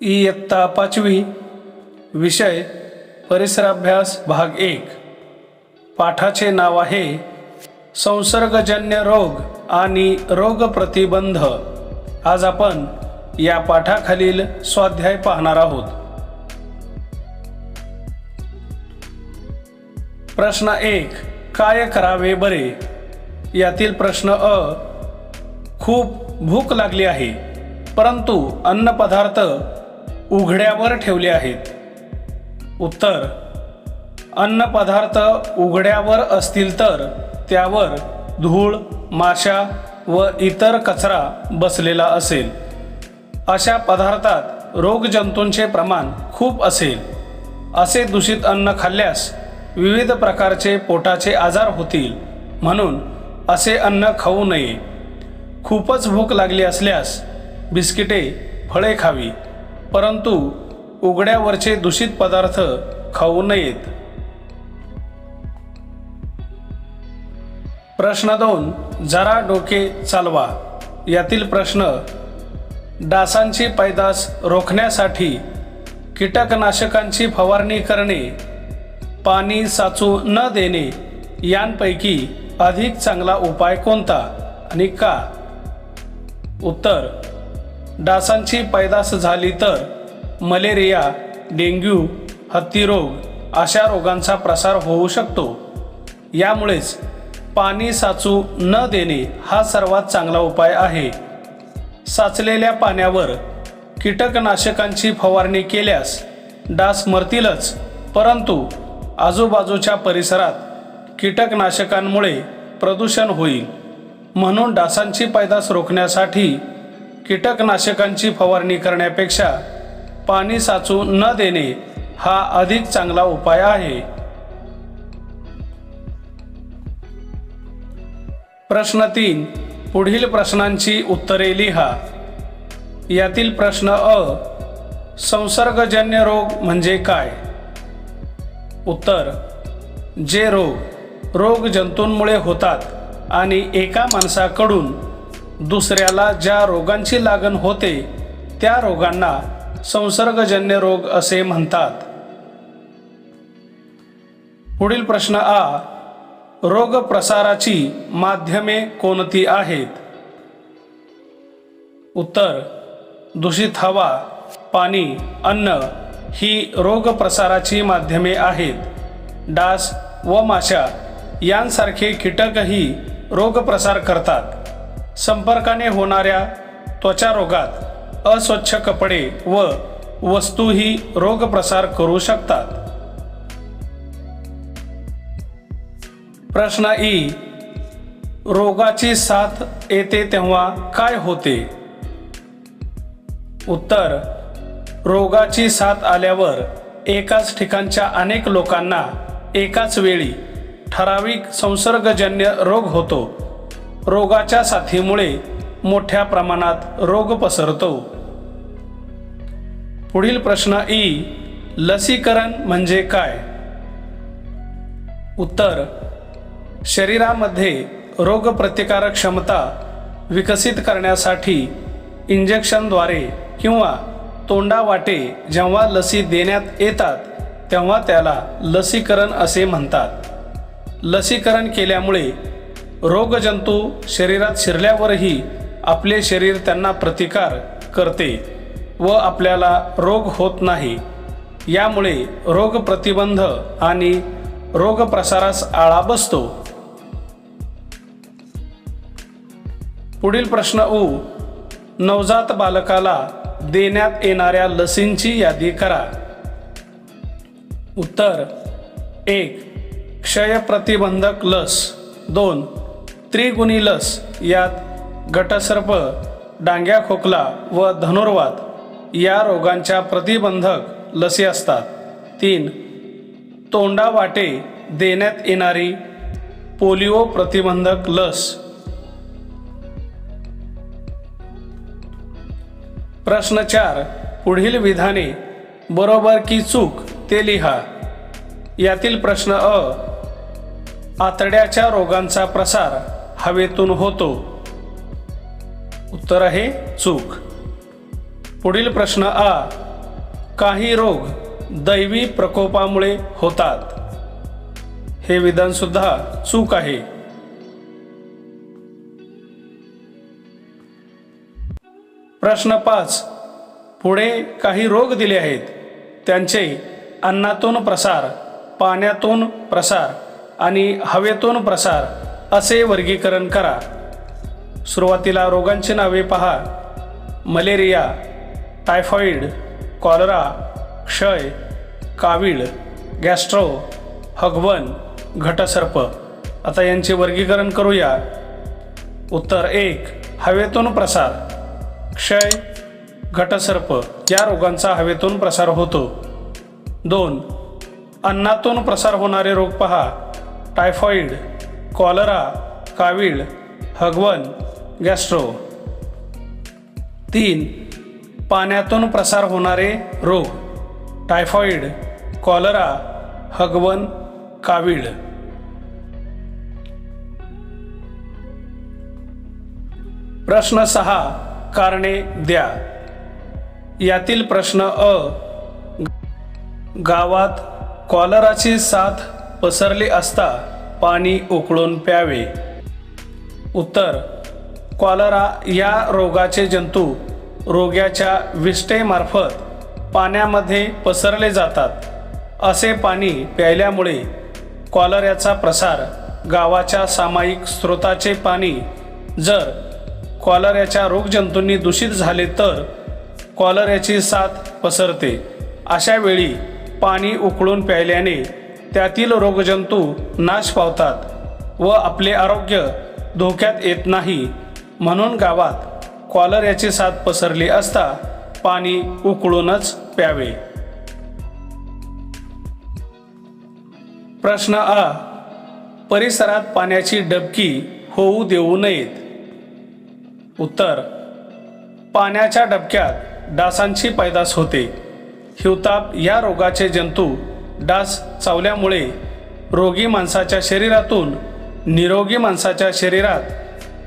इयत्ता पाचवी विषय परिसराभ्यास भाग एक. पाठाचे नाव आहे संसर्गजन्य रोग आणि रोग प्रतिबंध. आज आपण या पाठाखालील स्वाध्याय पाहणार आहोत. प्रश्न एक काय करावे बरे? यातील प्रश्न अ. खूप भूक लागली आहे परंतु अन्नपदार्थ उघड्यावर ठेवले आहेत. उत्तर अन्नपदार्थ उघड्यावर असतील तर त्यावर धूळ माशा व इतर कचरा बसलेला असेल. अशा पदार्थात रोगजंतूंचे प्रमाण खूप असेल. असे दूषित अन्न खाल्ल्यास विविध प्रकारचे पोटाचे आजार होतील. म्हणून असे अन्न खाऊ नये. खूपच भूक लागली असल्यास बिस्किटे फळे खावी. परंतु उघड्यावरचे दूषित पदार्थ खाऊ नयेत. प्रश्न दोन जरा डोके चालवा. यातील प्रश्न डासांची पैदास रोखण्यासाठी कीटकनाशकांची फवारणी करणे पाणी साचू न देणे यांपैकी अधिक चांगला उपाय कोणता? आणि का? उत्तर डासांची पैदास झाली तर मलेरिया डेंग्यू हत्तीरोग अशा रोगांचा प्रसार होऊ शकतो. यामुळेच पाणी साचू न देणे हा सर्वात चांगला उपाय आहे. साचलेल्या पाण्यावर कीटकनाशकांची फवारणी केल्यास डास मरतीलच परंतु आजूबाजूच्या परिसरात कीटकनाशकांमुळे प्रदूषण होईल. म्हणून डासांची पैदास रोखण्यासाठी कीटकनाशकांची फवारणी करण्यापेक्षा पाणी साचू न देणे हा अधिक चांगला उपाय आहे. प्रश्न तीन. पुढील प्रश्नांची उत्तरे लिहा. यातील प्रश्न अ. संसर्गजन्य रोग म्हणजे काय? उत्तर. जे रोग रोग जंतूंमुळे होतात आणि एका माणसाकडून दुसऱ्याला ज्या रोगांची लागण होते त्या रोगांना संसर्गजन्य रोग असे म्हणतात. पुढील प्रश्न आ रोग प्रसाराची माध्यमे कोणती आहेत? उत्तर दूषित हवा पाणी अन्न ही रोग प्रसाराची माध्यमे आहेत. डास व माशा यांसारखे कीटकही रोगप्रसार करतात. संपर्काने होणाऱ्या त्वचारोगात अस्वच्छ कपडे व वस्तूही रोगप्रसार करू शकतात. प्रश्न ई. रोगाची साथ येते तेव्हा काय होते? उत्तर. रोगाची साथ आल्यावर एकाच ठिकाणच्या अनेक लोकांना एकाच वेळी ठराविक संसर्गजन्य रोग होतो. रोगाच्या साथीमुळे मोठ्या प्रमाणात रोग पसरतो. पुढील प्रश्न ई लसीकरण म्हणजे काय? उत्तर शरीरामध्ये रोगप्रतिकारक क्षमता विकसित करण्यासाठी इंजेक्शनद्वारे किंवा तोंडावाटे जेव्हा लसी देण्यात येतात तेव्हा त्याला लसीकरण असे म्हणतात. लसीकरण केल्यामुळे रोगजंतू शरीरात शिरल्यावरही आपले शरीर त्यांना प्रतिकार करते व आपल्याला रोग होत नाही. यामुळे रोग प्रतिबंध आणि रोग प्रसारास आळा बसतो. पुढील प्रश्न उ. नवजात बालकाला देण्यात येणाऱ्या लसींची यादी करा. उत्तर एक. क्षय प्रतिबंधक लस दोन त्रिगुणी लस यात गटसर्प डांग्या खोकला व धनुर्वात या रोगांच्या प्रतिबंधक लसी असतात. तीन तोंडावाटे देण्यात येणारी पोलिओ प्रतिबंधक लस. प्रश्न चार पुढील विधाने बरोबर की चूक ते लिहा. यातील प्रश्न अ आतड्याच्या रोगांचा प्रसार हवेतून होतो. उत्तर आहे चूक. पुढील प्रश्न आ. काही रोग दैवी प्रकोपामुळे होतात. हे विधानसुद्धा चूक आहे. प्रश्न पाच. पुढे काही रोग दिले आहेत. त्यांचे अन्नातून प्रसार पाण्यातून प्रसार. आणि हवेतून प्रसार असे वर्गीकरण करा. सुरुवातीला रोगांची नावे पहा. मलेरिया टायफॉईड कॉलरा क्षय कावीळ गॅस्ट्रो हगवन घटसर्प. आता यांचे वर्गीकरण करूया. उत्तर एक हवेतून प्रसार. क्षय घटसर्प या रोगांचा हवेतून प्रसार होतो. दोन अन्नातून प्रसार होणारे रोग पहा. टायफॉईड कॉलरा कावीळ हगवण गॅस्ट्रो. तीन पाण्यातून प्रसार होणारे रोग. टायफॉईड कॉलरा हगवण कावीळ. प्रश्न सहा कारणे द्या. यातील प्रश्न अ गावात कॉलराची साथ पसरली असता पाणी उकळून प्यावे. उत्तर कॉलरा या रोगाचे जंतू रोग्याच्या विष्ठेमार्फत पाण्यामध्ये पसरले जातात. असे पाणी प्यायल्यामुळे कॉलऱ्याचा प्रसार गावाच्या सामायिक स्रोताचे पाणी जर कॉलऱ्याच्या रोगजंतूंनी दूषित झाले तर कॉलऱ्याची साथ पसरते. अशा वेळी पाणी उकळून प्यायल्याने त्यातील रोगजंतू नाश पावतात व आपले आरोग्य धोक्यात येत नाही. म्हणून गावात कॉलऱ्याची साथ पसरली असता पाणी उकळूनच प्यावे. प्रश्न आ. परिसरात पाण्याची डबकी होऊ देऊ नयेत. उत्तर. पाण्याच्या डबक्यात डासांची पैदास होते. हिवताप या रोगाचे जंतू डास चावल्यामुळे रोगी माणसाच्या शरीरातून निरोगी माणसाच्या शरीरात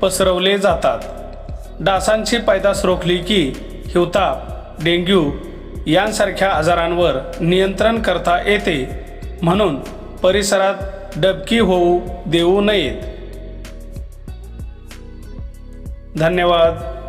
पसरवले जातात. डासांची पैदास रोखली की हिवताप डेंग्यू यांसारख्या आजारांवर नियंत्रण करता येते. म्हणून परिसरात डबकी होऊ देऊ नयेत. धन्यवाद.